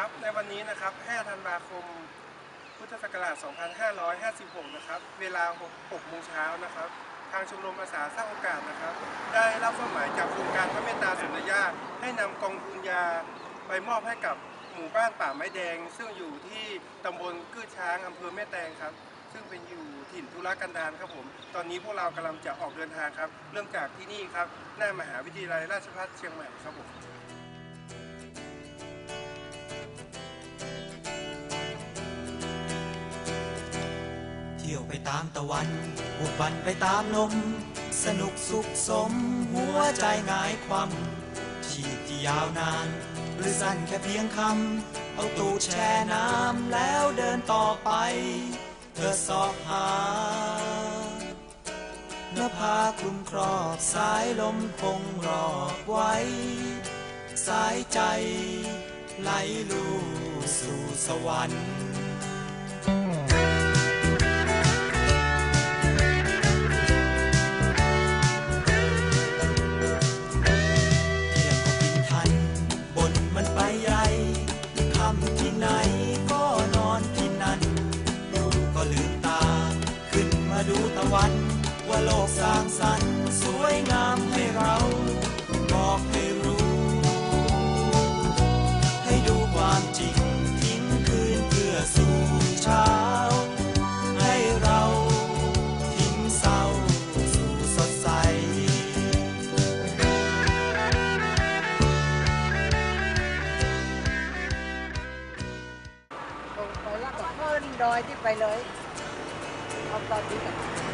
ครับในวันนี้นะครับ 5 ธันวาคม พุทธศักราช 2556 นะครับ เวลา 6 โมงเช้านะครับ ทางชมรมอาสาสร้างโอกาสนะครับ ได้รับมอบหมายจากโครงการพระเมตตาสุนยาให้นำกองทุนยาไปมอบให้กับหมู่บ้านป่าไม้แดง ซึ่งอยู่ที่ตำบลกื้อช้างอำเภอแม่แตงครับ ซึ่งเป็นอยู่ถิ่นธุรกันดารครับผม ตอนนี้พวกเรากำลังจะออกเดินทางครับ เรื่องจากที่นี่ครับ หน้ามหาวิทยาลัยราชภัฏเชียงใหม่ครับผม ตามตะวันบุกบันไปตามลม สนุกสุขสม หัวใจงายความชีพที่ยาวนาน หรือสั้นแค่เพียงคำ เอาตูดแช่น้ำแล้วเดินต่อไป เธอสอบหาเนื้อผ้าคลุมครอบสายลมคงรอบไว้ สายใจไหลลู่สู่สวรรค์ ว่าโลกสร้างสรรค์สวยงามให้เราบอกให้รู้ ให้ดูความจริงทิ้งคืนเพื่อสู่เช้า ให้เราทิ้งเศร้าสู่สดใส ลงไปแล้วก็ขึ้นดอยที่ไปเลย เอาตอนนี้กัน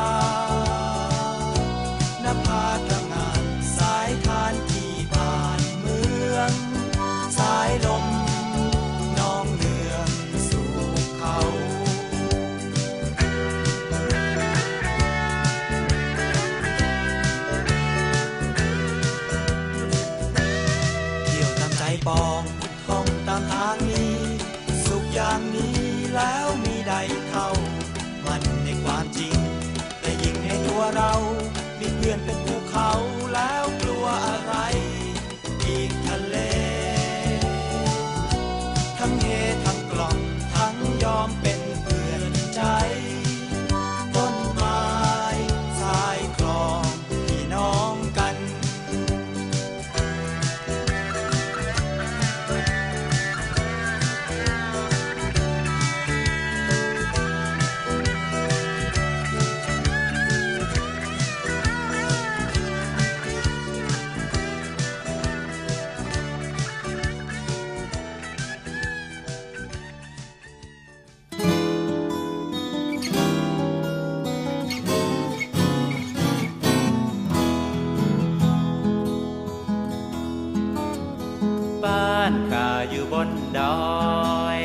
ดอย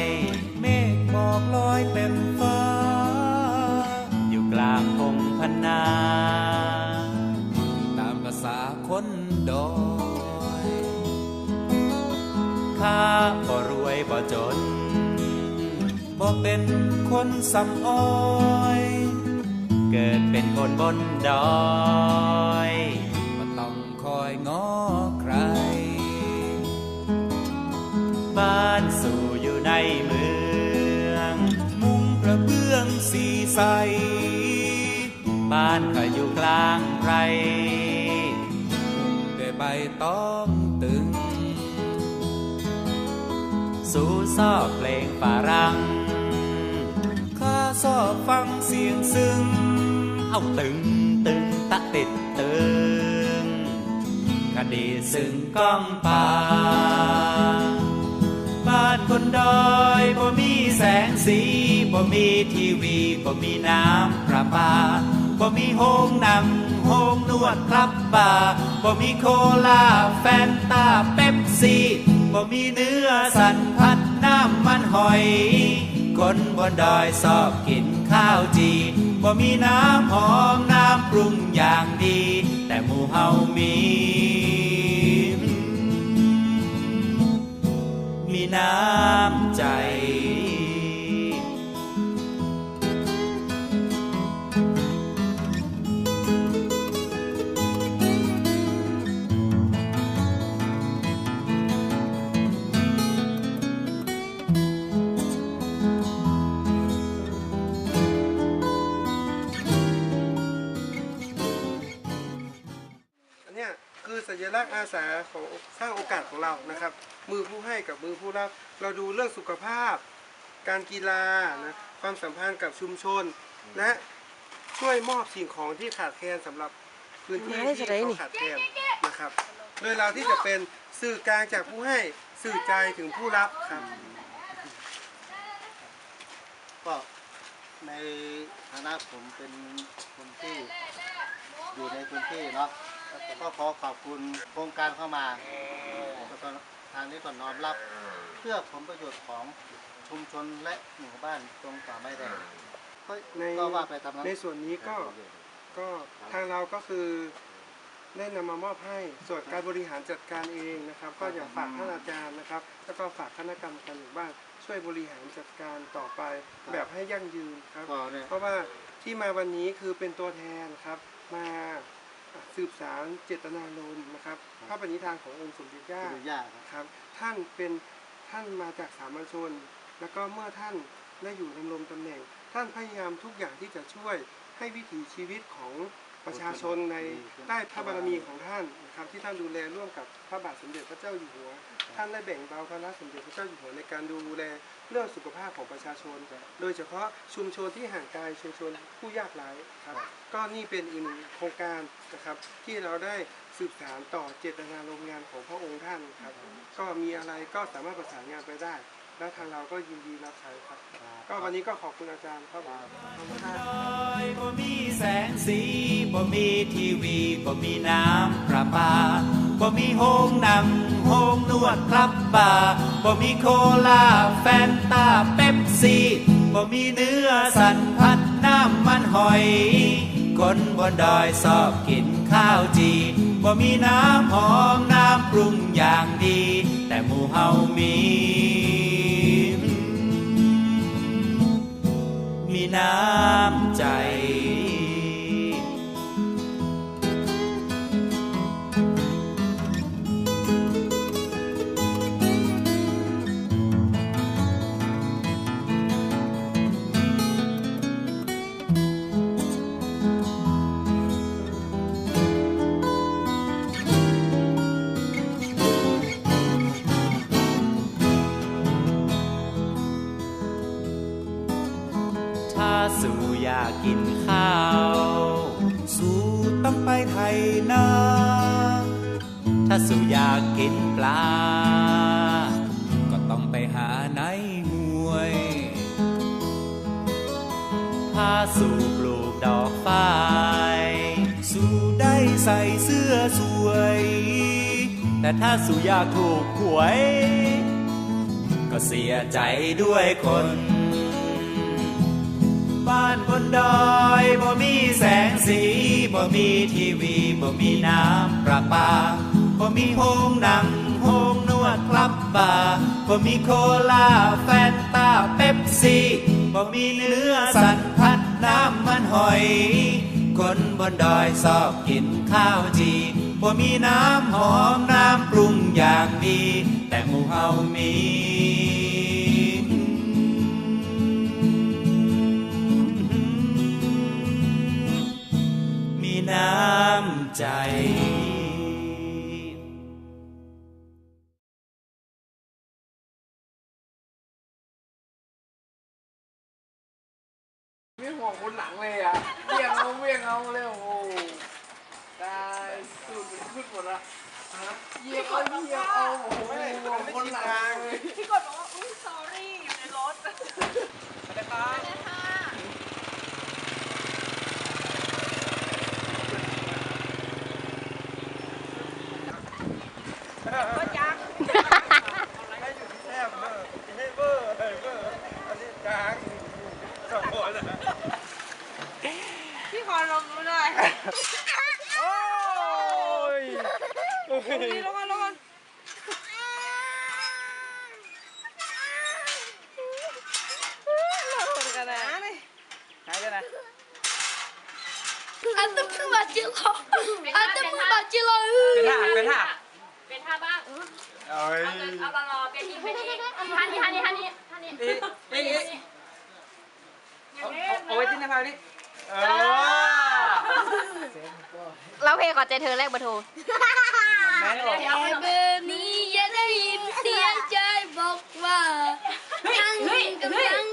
เมฆหมอกลอยเต็มฟ้า อยู่กลางพงพนา ตามภาษาคนดอยข้าบ่รวยบ่จนบ่เป็นคนสำอ้อย เกิดเป็นคนบนดอย ใส บ้านก็อยู่กลางไรด้วยใบตองตึง สู่ซอบเพลงฝรั่งข้าชอบฟังเสียงซึ้ง เอาตึงตึงตะติดตึงคดีซึ่งก้องป่า คนดอยบ่มีแสงสีบ่มีทีวีบ่มีน้ำประปาบ่มีโฮงหนังโฮงนวดครับบาร์บ่มีโคลาแฟนตาเป๊ปซี่บ่มีเนื้อสันพัดน้ำมันหอย คนบนดอยชอบกินข้าวจีบ่มีน้ำหอมน้ำปรุงอย่างดี แต่หมู่เฮามี น้ำใจ อันเนี้ยคือสัญลักษณ์อาสาของ ร้างโอกาสของเรานะครับ มือผู้ให้กับมือผู้รับ เราดูเรื่องสุขภาพ การกีฬานะความสัมพันธ์กับชุมชน และช่วยมอบสิ่งของที่ขาดแคลนสำหรับพื้นที่ที่เขาขาดแคลนนะครับ โดยเราที่จะเป็นสื่อกลางจากผู้ให้สื่อใจถึงผู้รับครับก็ในฐานะผมเป็นคนที่อยู่ในพื้นที่เนาะก็ขอขอบคุณโครงการเข้ามาแล้วก็ ทางนี้ก็น้อมรับ เพื่อผลประโยชน์ของชุมชนและหมู่บ้านตรงป่าไม้แดงก็ในก็ว่าไปตามนั้นในส่วนนี้ก็ก็ทางเราก็คือได้นำมามอบให้ส่วนการบริหารจัดการเองนะครับ ก็อยากฝากท่านอาจารย์นะครับ แล้วก็ฝากคณะกรรมการหมู่บ้านช่วยบริหารจัดการต่อไปแบบให้ยั่งยืนครับก็เนี่ยเพราะว่าที่มาวันนี้คือเป็นตัวแทนครับมา สืบสารเจตนารมณ์นะครับพระปณิธานขององค์สมเด็จย่าดูยากครับ ครับ ท่านเป็นท่านมาจากสามัญชน แล้วก็เมื่อท่านได้อยู่ดำรงตำแหน่ง ท่านพยายามทุกอย่างที่จะช่วยให้วิถีชีวิตของ ประชาชนในใต้พระบารมีของท่านนะครับที่ท่านดูแลร่วมกับพระบาทสมเด็จพระเจ้าอยู่หัว ท่านได้แบ่งเบาภาระสมเด็จพระเจ้าอยู่หัวในการดูแลเรื่องสุขภาพของประชาชน โดยเฉพาะชุมชนที่ห่างไกลชุมชนผู้ยากไร้ครับก็นี่เป็นอีกหนึ่งโครงการนะครับที่เราได้สืบสานต่อเจตนารมณ์งานของพระองค์ท่านครับก็มีอะไรก็สามารถประสานงานไปได้ และทางเราก็ยินดีรับใช้ครับ ก็วันนี้ก็ขอบคุณอาจารย์ครับผมขอบคุณครับบ่มีแสงสีบ่มีทีวีบ่มีน้ำประปาบ่มีโฮงหนังโฮงนวดครับบาร์บ่มีโคลาแฟนตาเป๊ปซี่บ่มีเนื้อสันพัดน้ำมันหอย คนบนดอยชอบกินข้าวจีบ่มีน้ำหอมน้ำปรุงอย่างดี แต่หมู่เฮามี น้ำากกินข้าว สู่ต้องไปไทยนาถ้าสู่อยากกินปลา ก็ต้องไปหาในห้วย ถ้าสู่ปลูกดอกฝ้าย สู่ได้ใส่เสื้อสวย แต่ถ้าสู่อยากถูกหวย ก็เสียใจด้วยคน บ้านบนดอยบ่มีแสงสีบ่มีทีวีบ่มีน้ำประปาบ่มีโฮงหนังโฮงนวดคลับบาร์บ่มีโคลาแฟนตาเป๊ปซี่บ่มีเนื้อสันพัดน้ำมันหอย คนบนดอยชอบกินข้าวจีบ่มีน้ำหอมน้ำปรุงอย่างดี แต่หมู่เฮามีมี ใจไม่ห่วงบนหลังเลยอะเวียงเอาเวียงเอาเลยโอ้โหได้สูดมันขึ้นหมดละเยียงเอาเยียงเอาโอ้โหห่วงบนหลังเลยพี่กดบอกว่าอุ้ย sorry อยู่ในรถ พี่แอร์ให้ห้เอร์อันนี้งนพี่ขลงดูหน่อยโอ้ลงนาลงกันนะหากันนะ อันตะพูาจิโลอันตะพูบาจิโลเป็นหักเป็นหัก ท่าบ้างเอ้ยเอารอๆเป็นทีเป็นทีท่านี้ท่านี้ท่านี้ท่านี้เอ๊ะเอ๊ะเอ๊ะอย่างนี้เอาไว้ที่หน้าผากนี่เออเราเพลงขอใจเธอแรกบโทรแม่นออแต่เบอร์นี้ย่าได้ยินเสียงใจบอกว่าทั้งกำลัง